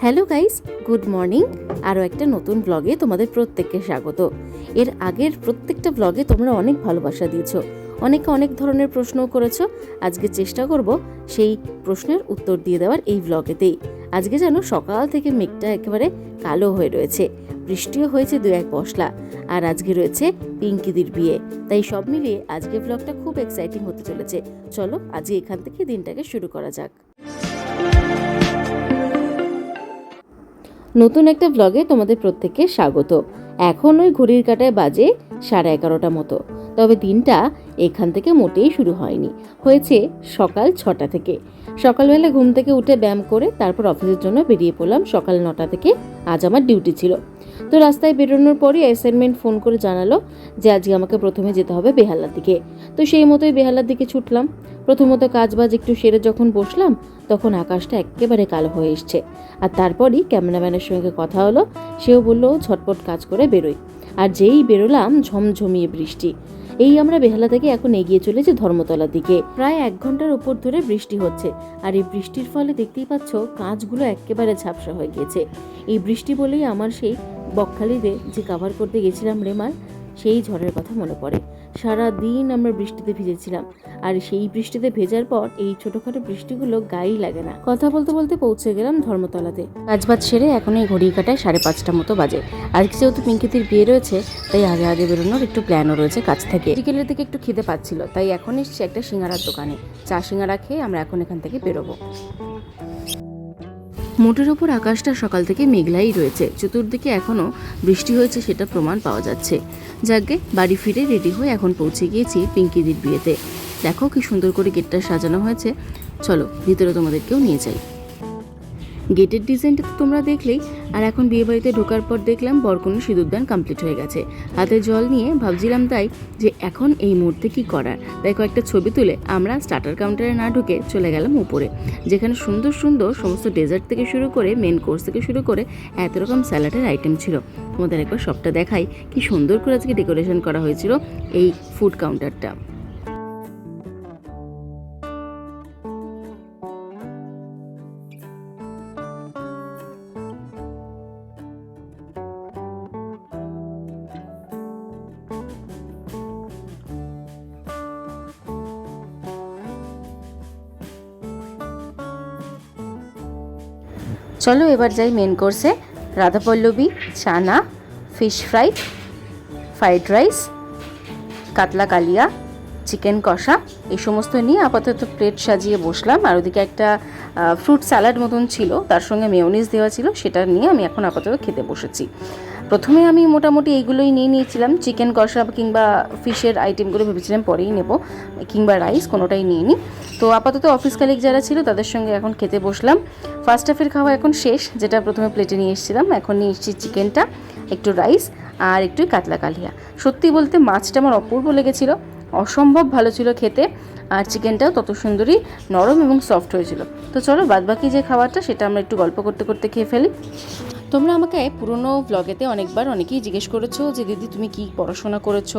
Hello guys good morning আরও একটা নতুন ব্লগে তোমাদের প্রত্যেককে স্বাগত। এর আগের প্রত্যেকটা ব্লগে তোমরা অনেক ভালোবাসা দিয়েছ। অনেকে অনেক ধরনের প্রশ্নও করেছ। আজকে চেষ্টা করব সেই প্রশ্নের উত্তর দিয়ে দেওয়ার এই ব্লগেতেই আজকে যেন সকাল থেকে মেঘটা একেবারে কালো হয়ে রয়েছে। বৃষ্টিও হয়েছে দু এক পশলা আর আজকে রয়েছে পিঙ্কিদির বিয়ে। তাই সব মিলিয়ে আজকে ব্লগটা খুব এক্সাইটিং হতে চলেছে। চলো আজকে এখান থেকে দিনটাকে শুরু করা যাক। নতুন একটা ব্লগে তোমাদের প্রত্যেককে স্বাগত। এখন ওই ঘড়ির কাটায় বাজে সাড়ে এগারোটা মতো। তবে দিনটা এখান থেকে মোটেই শুরু হয়নি। হয়েছে সকাল ছটা থেকে। সকালবেলা ঘুম থেকে উঠে ব্যায়াম করে তারপর অফিসের জন্য বেরিয়ে পড়লাম সকাল নটা থেকে। আজ আমার ডিউটি ছিল। তো রাস্তায় বেরোনোর পরই অ্যাসাইনমেন্ট ফোন করে জানালো যে আজকে আমাকে প্রথমে যেতে হবে বেহালার দিকে। তো সেই মতোই বেহালার দিকে ছুটলাম। প্রথমত কাজ বাজ একটু সেরে যখন বসলাম, তখন আকাশটা একেবারে কালো হয়ে এসছে। আর তারপরই ক্যামেরাম্যানের সঙ্গে কথা হলো, সেও বলল, ঝটপট কাজ করে বেরোই। আর যেই বেরোলাম, ঝমঝমিয়ে বৃষ্টি। এই আমরা বেহালা থেকে এখন এগিয়ে চলেছি ধর্মতলার দিকে। প্রায় এক ঘণ্টার উপর ধরে বৃষ্টি হচ্ছে। আর এই বৃষ্টির ফলে দেখতেই পাচ্ছ, কাঁচগুলো একেবারে ঝাপসা হয়ে গিয়েছে এই বৃষ্টি বলেই আমার সেই বকখালিতে যে কাভার করতে গেছিলাম রেমার সেই ঝড়ের কথা মনে পড়ে। সারা দিন আমরা বৃষ্টিতে ভিজেছিলাম। আর সেই বৃষ্টিতে ভেজার পর এই ছোটখাটো বৃষ্টিগুলো গায়েই লাগে না। কথা বলতে বলতে পৌঁছে গেলাম ধর্মতলাতে। কাজবাজ সেরে এখন এই ঘড়ি কাটায় সাড়ে পাঁচটা মতো বাজে। আজকে যেহেতু পিঙ্কিতির বিয়ে রয়েছে, তাই আগে আগে বেরোনোর একটু প্ল্যানও রয়েছে কাছ থেকে। বিকেলের দিকে একটু খিদে পাচ্ছিল, তাই এখন এসছি একটা সিঙ্গারার দোকানে। চা সিঙ্গারা খেয়ে আমরা এখন এখান থেকে বেরোবো। মোটের ওপর আকাশটা সকাল থেকে মেঘলাই রয়েছে। চতুর্দিকে এখনও বৃষ্টি হয়েছে সেটা প্রমাণ পাওয়া যাচ্ছে। যাকে বাড়ি ফিরে রেডি হয়ে এখন পৌঁছে গিয়েছি পিঙ্কিদির বিয়েতে। দেখো কি সুন্দর করে গেটটা সাজানো হয়েছে। চলো, ভিতরে তোমাদেরকেও নিয়ে যাই। গেটের ডিজাইনটা তো তোমরা দেখলেই। আর এখন বিয়ে বাড়িতে ঢোকার পর দেখলাম বরকনের সিঁদুরদান কমপ্লিট হয়ে গেছে। হাতে জল নিয়ে ভাবছিলাম তাই যে এখন এই মুহূর্তে কি করার? তাই কয়েকটা ছবি তুলে আমরা স্টার্টার কাউন্টারে না ঢুকে চলে গেলাম উপরে। যেখানে সুন্দর সুন্দর সমস্ত ডেজার্ট থেকে শুরু করে মেন কোর্স থেকে শুরু করে এত রকম স্যালাডের আইটেম ছিল। তোমাদের একবার সবটা দেখাই কি সুন্দর করে আজকে ডেকোরেশন করা হয়েছিল এই ফুড কাউন্টারটা চলো এবার যাই মেন কোর্সে Radhaballabhi chana fish fry fried rice কাতলা কালিয়া চিকেন কষা। এই সমস্ত নিয়ে আপাতত প্লেট সাজিয়ে বসলাম। আর ওদিকে একটা ফ্রুট স্যালাড মতন ছিল, তার সঙ্গে মেয়নিজ দেওয়া ছিল, সেটা নিয়ে আমি এখন আপাতত খেতে বসেছি। প্রথমে আমি মোটামুটি এইগুলোই নিয়ে নিয়েছিলাম, চিকেন কষা কিংবা ফিশের আইটেমগুলো ভেবেছিলাম পরেই নেব, কিংবা রাইস, কোনোটাই নিয়ে নিই তো আপাতত অফিস কালিক যারা ছিল, তাদের সঙ্গে এখন খেতে বসলাম। ফার্স্ট হাফের খাওয়া এখন শেষ, যেটা প্রথমে প্লেটে নিয়ে এসেছিলাম। এখন নিয়ে এসেছি চিকেনটা, একটু রাইস আর একটু কাতলা কালিয়া। সত্যি বলতে মাছটা আমার অপূর্ব লেগেছিল। অসম্ভব ভালো ছিল খেতে, আর চিকেনটাও তত সুন্দরই নরম এবং সফট হয়েছিল। তো চলো বাদবাকি যে খাবারটা, সেটা আমরা একটু গল্প করতে করতে খেয়ে ফেলি। তোমরা আমাকে পুরনো ব্লগেতে অনেকবার অনেকেই জিজ্ঞেস করেছ যে, দিদি, তুমি কি পড়াশোনা করেছ?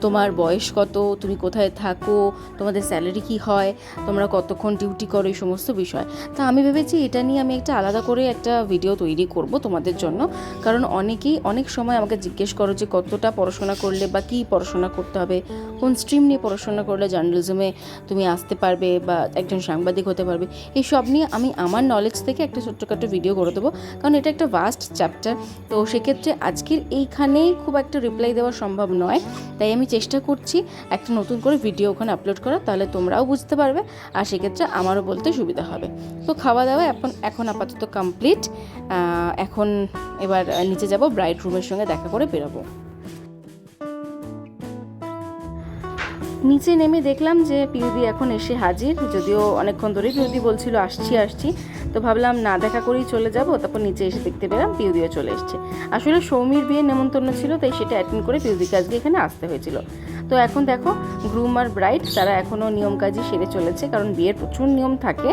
তোমার বয়স কত? তুমি কোথায় থাকো? তোমাদের স্যালারি কি হয়? তোমরা কতক্ষণ ডিউটি করো? এই সমস্ত বিষয়। তা আমি ভেবেছি এটা নিয়ে আমি একটা আলাদা করে একটা ভিডিও তৈরি করব তোমাদের জন্য। কারণ অনেকেই অনেক সময় আমাকে জিজ্ঞেস করো যে, কতটা পড়াশোনা করলে বা কী পড়াশোনা করতে হবে? কোন স্ট্রিম নিয়ে পড়াশোনা করলে জার্নালিজমে তুমি আসতে পারবে বা একজন সাংবাদিক হতে পারবে? এই সব নিয়ে আমি আমার নলেজ থেকে একটা ছোট্টখাটো ভিডিও করে দেবো। কারণ এটা একটা ভাস্ট চ্যাপ্টার তো সেক্ষেত্রে আজকের এইখানেই খুব একটা রিপ্লাই দেওয়া সম্ভব নয়। তাই আমি চেষ্টা করছি একটা নতুন করে ভিডিও ওখানে আপলোড করা তাহলে তোমরাও বুঝতে পারবে আর সেক্ষেত্রে আমারও বলতে সুবিধা হবে। তো খাওয়া দাওয়া এখন এখন আপাতত কমপ্লিট এখন এবার নিচে যাব ব্রাইড রুমের সঙ্গে দেখা করে বেরোবো। নিচে নেমে দেখলাম যে পিউদি এখন এসে হাজির, যদিও অনেকক্ষণ ধরেই পিউদি বলছিল, আসছি আসছি। তো ভাবলাম, না দেখা করেই চলে যাব। তারপর নিচে এসে দেখতে পেলাম পিউদিও চলে এসছে। আসলে সৌমির বিয়ে নেমন্তন্ন ছিল, তাই সেটা অ্যাটেন্ড করে পিউদিকে আজকে এখানে আসতে হয়েছিল। তো এখন দেখো গ্রুম আর ব্রাইড তারা এখনও নিয়ম কাজই সেরে চলেছে, কারণ বিয়ের প্রচুর নিয়ম থাকে।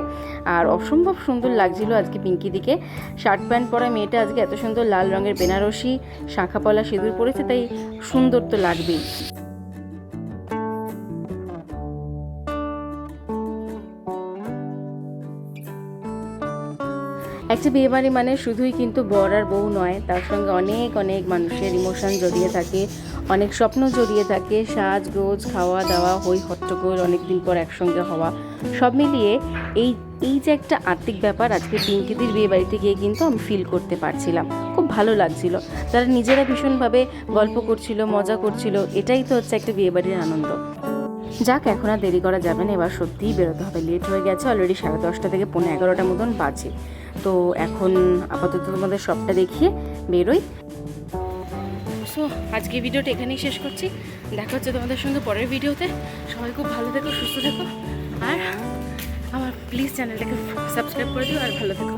আর অসম্ভব সুন্দর লাগছিল আজকে পিঙ্কি দিকে। শার্ট প্যান্ট পরা মেয়েটা আজকে এত সুন্দর লাল রঙের বেনারসি শাঁখাপলা সিঁদুর পরেছে, তাই সুন্দর তো লাগবেই। একটা বিয়েবাড়ি মানে শুধুই কিন্তু বর আর বউ নয়, তার সঙ্গে অনেক অনেক মানুষের ইমোশন জড়িয়ে থাকে, অনেক স্বপ্ন জড়িয়ে থাকে, সাজ, গোজ, খাওয়া দাওয়া, হই হট্টগোল অনেক দিন পর একসঙ্গে হওয়া। সব মিলিয়ে এই এই যে একটা আর্থিক ব্যাপার, আজকে পিঙ্কিদির বিয়ে বাড়িতে গিয়ে কিন্তু আমি ফিল করতে পারছিলাম। খুব ভালো লাগছিল। তারা নিজেরা ভীষণভাবে গল্প করছিল, মজা করছিল, এটাই তো হচ্ছে একটা বিয়েবাড়ির আনন্দ। যাক, এখন আর দেরি করা যাবে না, এবার সত্যিই বেরোতে হবে। লেট হয়ে গেছে অলরেডি সাড়ে দশটা থেকে পনেরো এগারোটার মতন বাজে। তো এখন আপাতত তোমাদের সবটা দেখিয়ে বেরোই। সো আজকে ভিডিওটা এখানেই শেষ করছি। দেখা হচ্ছে তোমাদের সঙ্গে পরের ভিডিওতে সবাই খুব ভালো থেকো, সুস্থ থেকো। আর আমার প্লিজ চ্যানেলটাকে সাবস্ক্রাইব করে দিও আর ভালো থেকো।